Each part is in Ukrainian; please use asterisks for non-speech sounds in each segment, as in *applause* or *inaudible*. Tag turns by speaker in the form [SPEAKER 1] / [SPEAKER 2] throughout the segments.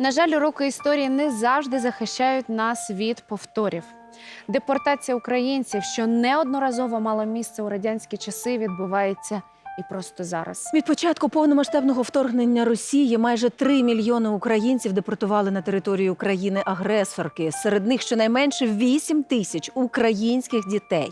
[SPEAKER 1] На жаль, уроки історії не завжди захищають нас від повторів. Депортація українців, що неодноразово мала місце у радянські часи, відбувається і просто зараз.
[SPEAKER 2] Від початку повномасштабного вторгнення Росії майже 3 мільйони українців депортували на територію країни-агресорки. Серед них щонайменше 8 тисяч українських дітей.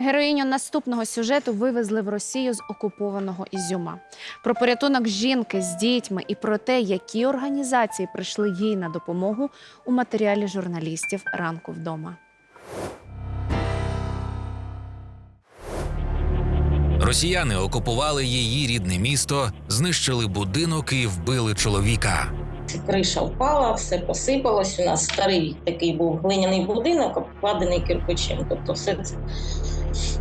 [SPEAKER 1] Героїню наступного сюжету вивезли в Росію з окупованого Ізюма. Про порятунок жінки з дітьми і про те, які організації прийшли їй на допомогу у матеріалі журналістів ранку вдома.
[SPEAKER 3] Росіяни окупували її рідне місто, знищили будинок і вбили чоловіка.
[SPEAKER 4] Криша впала, все посипалось. У нас старий такий був глиняний будинок, обкладений кирпичем. Тобто все це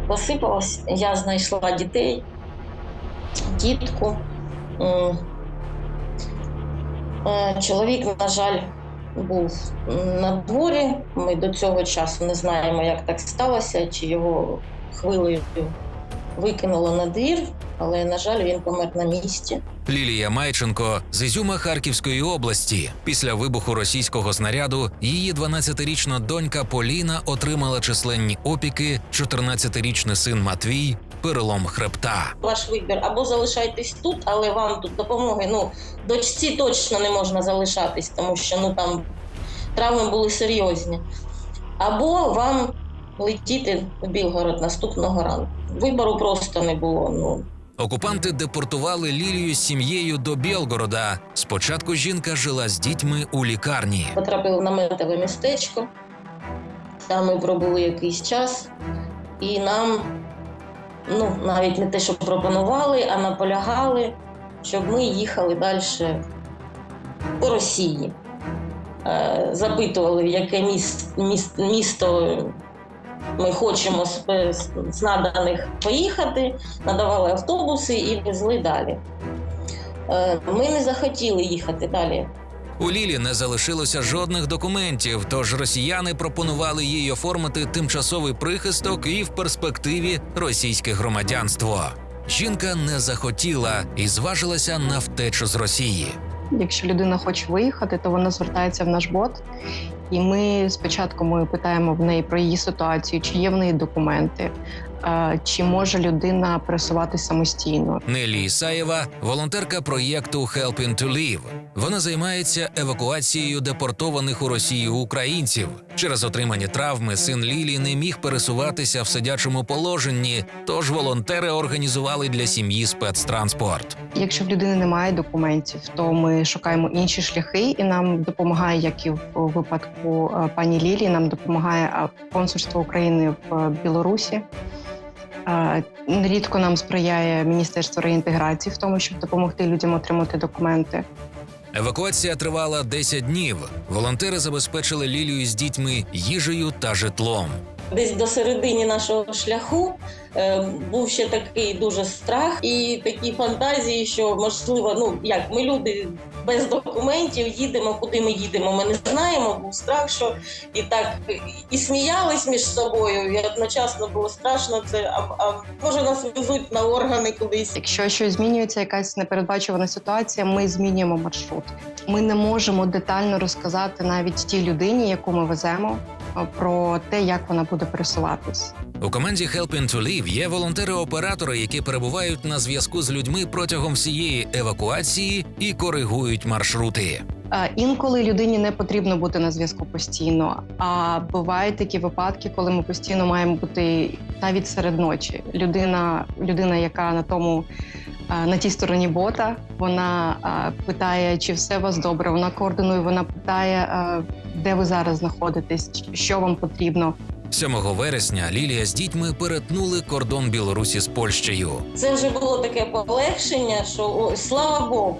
[SPEAKER 4] посипалось. Я знайшла дітей, дітку. Е, Чоловік, на жаль, був на дворі. Ми до цього часу не знаємо, як так сталося, чи його хвилею викинуло на двір, але, на жаль, він помер на місці.
[SPEAKER 3] Лілія Майченко з Ізюма Харківської області. Після вибуху російського снаряду її 12-річна донька Поліна отримала численні опіки, 14-річний син Матвій перелом хребта.
[SPEAKER 4] ваш вибір або залишайтесь тут, але вам тут допомоги. Ну, дочці точно не можна залишатись, тому що ну там травми були серйозні. Або вам летіти в Білгород наступного ранку. Вибору просто не було. Ну
[SPEAKER 3] Окупанти депортували Лілію з сім'єю до Білгорода. Спочатку жінка жила з дітьми у лікарні.
[SPEAKER 4] потрапили в наметове містечко. Там ми пробули якийсь час, і нам ну, навіть не те, що пропонували, а наполягали, щоб ми їхали далі по Росії. Е, Запитували, яке міс- міс- місто ми хочемо з, з- з наданих поїхати, надавали автобуси і везли далі. Е, Ми не захотіли їхати далі
[SPEAKER 3] У Лілі не залишилося жодних документів, тож росіяни пропонували їй оформити тимчасовий прихисток і в перспективі російське громадянство. Жінка не захотіла і зважилася на втечу з Росії.
[SPEAKER 5] Якщо людина хоче виїхати, то вона звертається в наш бот. І ми спочатку ми питаємо в неї про її ситуацію, чи є в неї документи, чи може людина пересуватися самостійно.
[SPEAKER 3] Нелі Ісаєва волонтерка проєкту Helping to Live. Вона займається евакуацією депортованих у Росію українців. Через отримані травми син Лілі не міг пересуватися в сидячому положенні, тож волонтери організували для сім'ї спецтранспорт.
[SPEAKER 5] Якщо в людини немає документів, то ми шукаємо інші шляхи, і нам допомагає, як і в випадку е, пані Лілії, нам допомагає е, консульство України в Білорусі. Нерідко нам сприяє Міністерство реінтеграції в тому, щоб допомогти людям отримати документи.
[SPEAKER 3] Евакуація тривала 10 днів. Волонтери забезпечили Лілію з дітьми їжею та житлом.
[SPEAKER 4] Десь до середини нашого шляху е, був ще такий дуже страх і такі фантазії, що можливо, ну як ми люди без документів їдемо, куди ми їдемо. Ми не знаємо. Був страх, що і так і сміялись між собою, і одночасно було страшно. Це а, а може нас везуть на органи кудись.
[SPEAKER 5] Якщо щось змінюється, якась непередбачувана ситуація, ми змінюємо маршрут. Ми не можемо детально розказати навіть тій людині, яку ми веземо, про те, як вона буде пересуватись.
[SPEAKER 3] У команді Helping to Live є волонтери-оператори, які перебувають на зв'язку з людьми протягом всієї евакуації і коригують маршрути.
[SPEAKER 5] Е, Інколи людині не потрібно бути на зв'язку постійно. А бувають такі випадки, коли ми постійно маємо бути навіть серед ночі. Людина, людина, яка на тому е, на тій стороні бота, вона е, питає, чи все у вас добре. Вона координує, вона питає, е, де ви зараз знаходитесь, що вам потрібно.
[SPEAKER 3] 7 вересня Лілія з дітьми перетнули кордон Білорусі з Польщею.
[SPEAKER 4] Це вже було таке полегшення, що о, слава Богу,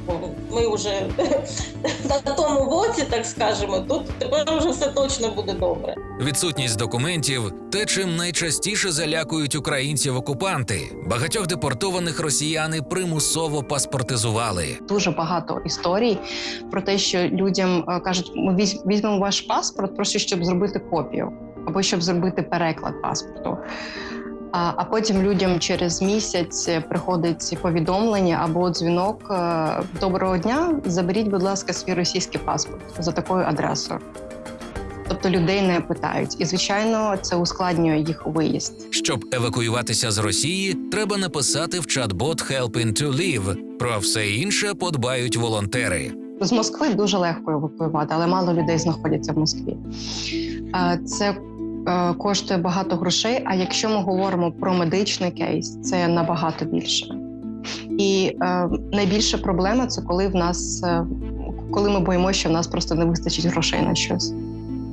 [SPEAKER 4] ми вже *laughs* на тому боці, так скажемо. Тут тепер вже все точно буде добре.
[SPEAKER 3] Відсутність документів те, чим найчастіше залякують українців окупанти. Багатьох депортованих росіяни примусово паспортизували.
[SPEAKER 5] Дуже багато історій про те, що людям е, кажуть, ми візьмемо ваш паспорт, просто щоб зробити копію або щоб зробити переклад паспорту. А, а потім людям через місяць приходить повідомлення або дзвінок: е, Доброго дня, заберіть, будь ласка, свій російський паспорт за такою адресою. Тобто людей не питають, і звичайно, це ускладнює їх виїзд.
[SPEAKER 3] Щоб евакуюватися з Росії, треба написати в чат-бот Helping to Live. Про все інше подбають волонтери.
[SPEAKER 5] З Москви дуже легко евакуювати, але мало людей знаходяться в Москві. Е, Це е, коштує багато грошей. А якщо ми говоримо про медичний кейс, це набагато більше. І е, найбільша проблема це коли в нас е, коли ми боїмося, що в нас просто не вистачить грошей на щось.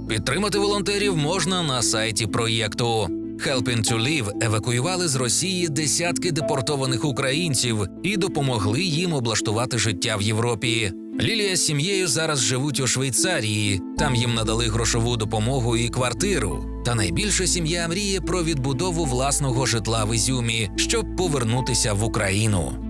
[SPEAKER 3] Підтримати волонтерів можна на сайті проєкту. Helping to Live евакуювали з Росії десятки депортованих українців і допомогли їм облаштувати життя в Європі. Лілія з сім'єю зараз живуть у Швейцарії. Там їм надали грошову допомогу і квартиру. Та найбільше сім'я мріє про відбудову власного житла в Ізюмі, щоб повернутися в Україну.